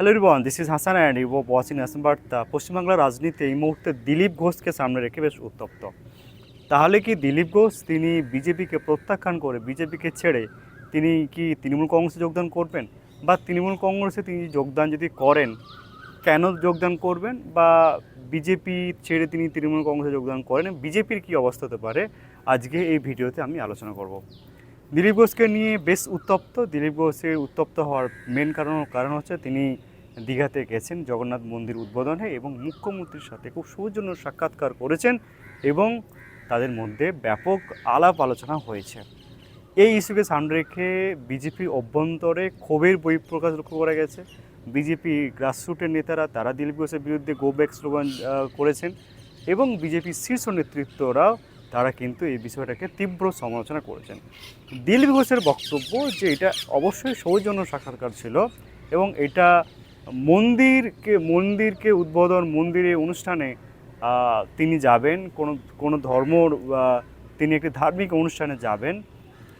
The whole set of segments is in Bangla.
Hello ribbon this is Hasan and you watching national Barta পশ্চিমবাংলার রাজনীতি এই মুহূর্তে দিলীপ ঘোষকে সামনে রেখে বেশ উত্তপ্ত। তাহলে কি দিলীপ ঘোষ, তিনি বিজেপিকে প্রত্যাখ্যান করে বিজেপিকে ছেড়ে তিনি কি তৃণমূল কংগ্রেসে যোগদান করবেন? বা তৃণমূল কংগ্রেসে তিনি যোগদান যদি করেন, কেন যোগদান করবেন? বা বিজেপি ছেড়ে তিনি তৃণমূল কংগ্রেসে যোগদান করেন? বিজেপির কি অবস্থা হতে পারে? আজকে এই ভিডিওতে আমি আলোচনা করব। দিলীপ ঘোষকে নিয়ে বেশ উত্তপ্ত। দিলীপ ঘোষের উত্তপ্ত হওয়ার মেন কারণ কারণ হচ্ছে তিনি দীঘাতে গেছেন জগন্নাথ মন্দির উদ্বোধনে এবং মুখ্যমন্ত্রীর সাথে খুব সৌজন্য সাক্ষাৎকার করেছেন এবং তাদের মধ্যে ব্যাপক আলাপ আলোচনা হয়েছে। এই ইস্যুকে সামনে রেখে বিজেপি অভ্যন্তরে ক্ষোভের বহিঃপ্রকাশ লক্ষ্য করা গেছে। বিজেপি গ্রাসরুটের নেতারা, তারা দিলীপ ঘোষের বিরুদ্ধে গো ব্যাক স্লোগান করেছেন এবং বিজেপির শীর্ষ নেতৃত্বরাও তারা কিন্তু এই বিষয়টাকে তীব্র সমালোচনা করেছেন। দিলীপ ঘোষের বক্তব্য যে এটা অবশ্যই সৌজন্য সাক্ষাৎকার ছিল এবং এটা মন্দিরকে মন্দিরকে উদ্বোধন মন্দিরে অনুষ্ঠানে তিনি যাবেন কোনো কোনো ধর্ম আহ, তিনি একটি ধার্মিক অনুষ্ঠানে যাবেন।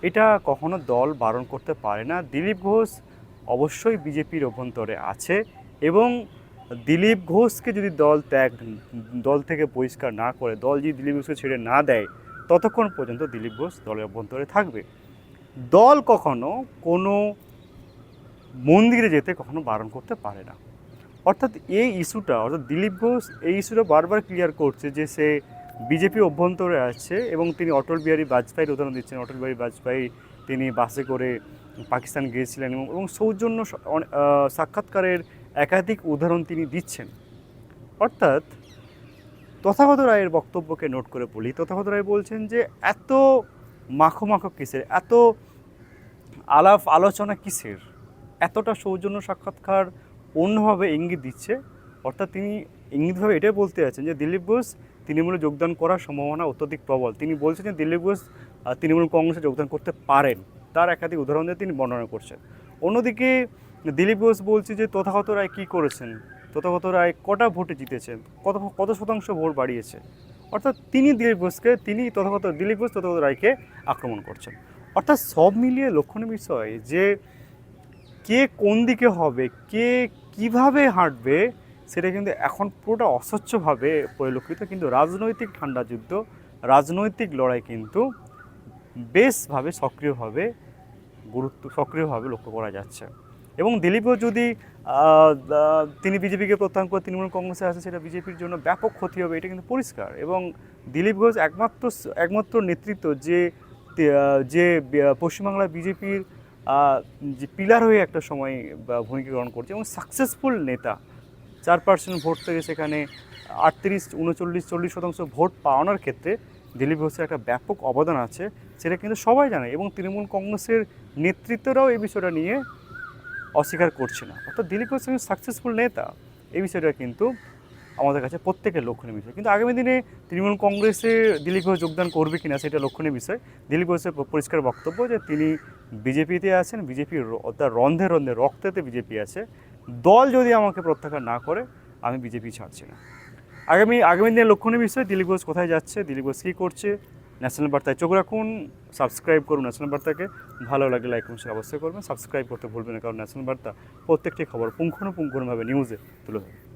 এটা কখনো দল বারণ করতে পারে না। দিলীপ ঘোষ অবশ্যই বিজেপির অভ্যন্তরে আছে এবং দিলীপ ঘোষকে যদি দল ত্যাগ, দল থেকে বহিষ্কার না করে, দল যদি দিলীপ ঘোষকে ছেড়ে না দেয়, ততক্ষণ পর্যন্ত দিলীপ ঘোষ দলের অভ্যন্তরে থাকবে। দল কখনো কোনো মন্দিরে যেতে কখনো বারণ করতে পারে না। অর্থাৎ এই ইস্যুটা, অর্থাৎ দিলীপ ঘোষ এই ইস্যুটা বারবার ক্লিয়ার করছে যে সে বিজেপি অভ্যন্তরে আছে এবং তিনি অটল বিহারী বাজপেয়ীর উদাহরণ দিচ্ছেন। অটল বিহারী বাজপেয়ী তিনি বাসে করে পাকিস্তান গিয়েছিলেন এবং সৌজন্য সাক্ষাৎকারের একাধিক উদাহরণ তিনি দিচ্ছেন। অর্থাৎ তথাগত রায়ের বক্তব্যকে নোট করে বলি। তথাগত রায় বলছেন যে, এত মাখো মাখো কিসের, এত আলাপ আলোচনা কিসের, এতটা সৌজন্য সাক্ষাৎকার অন্যভাবে ইঙ্গিত দিচ্ছে। অর্থাৎ তিনি ইঙ্গিতভাবে এটাই বলতে যাচ্ছেন যে, দিলীপ ঘোষ তৃণমূলে যোগদান করার সম্ভাবনা অত্যধিক প্রবল। তিনি বলছেন যে, দিলীপ ঘোষ তৃণমূল কংগ্রেসে যোগদান করতে পারেন। তার একাধিক উদাহরণ দিয়ে তিনি বর্ণনা করছেন। অন্যদিকে দিলীপ ঘোষ বলছে যে তথাগত রায় কী করেছেন? তথাগত রায় কটা ভোটে জিতেছেন কত কত শতাংশ ভোট বাড়িয়েছে? অর্থাৎ তিনি দিলীপ ঘোষকে, তিনি তথাগত, দিলীপ ঘোষ তথাগত রায়কে আক্রমণ করছেন। অর্থাৎ সব মিলিয়ে লক্ষণীয় বিষয় যে কে কোন দিকে হবে, কে কীভাবে হাঁটবে, সেটা কিন্তু এখন পুরোটা অস্বচ্ছভাবে পরিলক্ষিত। কিন্তু রাজনৈতিক ঠান্ডা যুদ্ধ, রাজনৈতিক লড়াই কিন্তু বেশভাবে সক্রিয়ভাবে গুরুত্ব, সক্রিয়ভাবে লক্ষ্য করা যাচ্ছে। এবং দিলীপও যদি তিনি বিজেপিকে প্রত্যাহার করে তৃণমূল কংগ্রেসে আসে, সেটা বিজেপির জন্য ব্যাপক ক্ষতি হবে, এটা কিন্তু পরিষ্কার। এবং দিলীপ ঘোষ একমাত্র একমাত্র নেতৃত্ব যে যে পশ্চিমবাংলার বিজেপির যে পিলার হয়ে একটা সময় ভূমিকা গ্রহণ করছে। এবং সাকসেসফুল নেতা, চার পার্সেন্ট ভোট থেকে সেখানে আটত্রিশ, উনচল্লিশ, চল্লিশ শতাংশ ভোট পাওয়ানোর ক্ষেত্রে দিলীপ ঘোষের একটা ব্যাপক অবদান আছে, সেটা কিন্তু সবাই জানে। এবং তৃণমূল কংগ্রেসের নেতৃত্বরাও এই বিষয়টা নিয়ে অস্বীকার করছে না। অর্থাৎ দিলীপ ঘোষ একজন সাকসেসফুল নেতা, এই বিষয়টা কিন্তু আমাদের কাছে প্রত্যেকের লক্ষণীয় বিষয়। কিন্তু আগামী দিনে তৃণমূল কংগ্রেসে দিলীপ ঘোষ যোগদান করবে কিনা সেটা লক্ষণীয় বিষয়। দিলীপ ঘোষের পরিষ্কার বক্তব্য যে তিনি বিজেপিতে আছেন বিজেপির তার রন্ধে রন্ধে, রক্তেতে বিজেপি আছে। দল যদি আমাকে প্রত্যাখ্যান না করে, আমি বিজেপি ছাড়ছি না। আগামী আগামী দিনের লক্ষণীয় বিষয়, দিলীপ ঘোষ কোথায় যাচ্ছে, দিলীপ ঘোষ কী করছে ন্যাশনাল বার্তায় চোখ রাখুন, সাবস্ক্রাইব করুন ন্যাশনাল বার্তাকে। ভালো লাগে লাইক এবং অবশ্যই করবেন। সাবস্ক্রাইব করতে ভুলবেন না, কারণ ন্যাশনাল বার্তা প্রত্যেকটি খবর পুঙ্খানুপুঙ্খভাবে নিউজে তুলে ধরে।